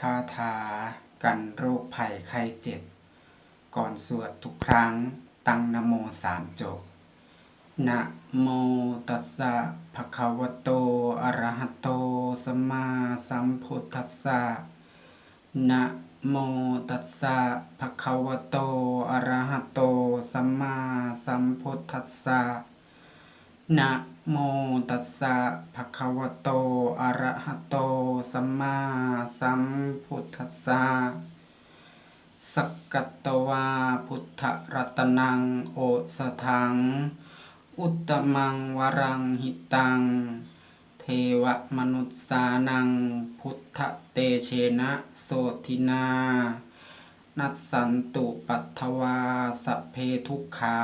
คาถา กันโรคภัยไข้เจ็บ ก่อนสวดทุกครั้งตั้งนโมสามจบนะโมตัสสะภะคะวะโตอะระหะโตสัมมาสัมพุทธัสสะนะโมตัสสะภะคะวะโตอะระหะโตสัมมาสัมพุทธัสสะ นะโมตัสสะภะคะวะโต อะระหะโต สัมมาสัมพุทธัสสะสักกตวาพุทธรัตนังโอสถัง อุตมังวรังหิตัง เทวมนุษสานัง พุทธเตเชนะโสทินา นัสสันตุปัทถวาสเพทุกขา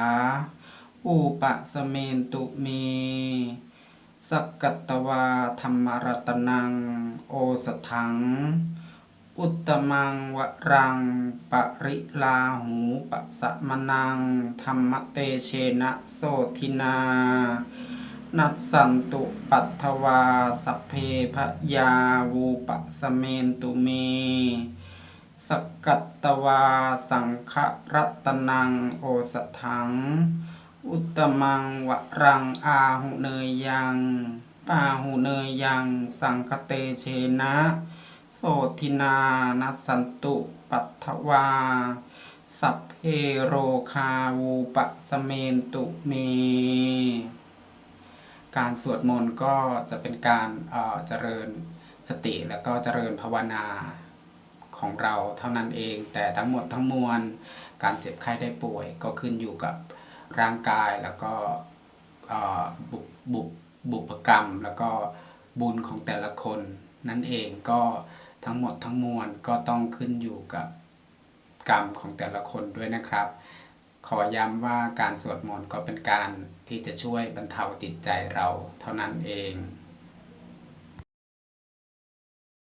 อุปสเมนตุเม สักกัตตวาธรรมรัตนัง โอสถัง อุตมังวรัง ปริลาหูปะสะมนัง ธรรมเตเชนะโสทินา นัสสันตุปัทวาสัพเพพยาวูปะสเมนตุเมสกกัตตวาสังฆรัตนังโอสถัง อุตมังวรังอาหุเนยยังปาหุเนยยังสังคเตเชนะ โสทินานัสสันตุปัทถวา สัพเพโรคาวูปะสเมนตุเม การสวดมนต์ก็จะเป็นการเจริญสติแล้วก็เจริญภาวนาของเราเท่านั้นเอง แต่ทั้งหมดทั้งมวลการเจ็บไข้ได้ป่วยก็ขึ้นอยู่กับ ร่างกายแล้วก็บุบุบุปกรรม แล้วก็บุญของแต่ละคน นั่นเองก็ทั้งหมดทั้งมวลก็ต้องขึ้นอยู่กับกรรมของแต่ละคนด้วยนะครับ ขอย้ำว่าการสวดมนต์ก็เป็นการที่จะช่วยบรรเทาจิตใจเราเท่านั้นเอง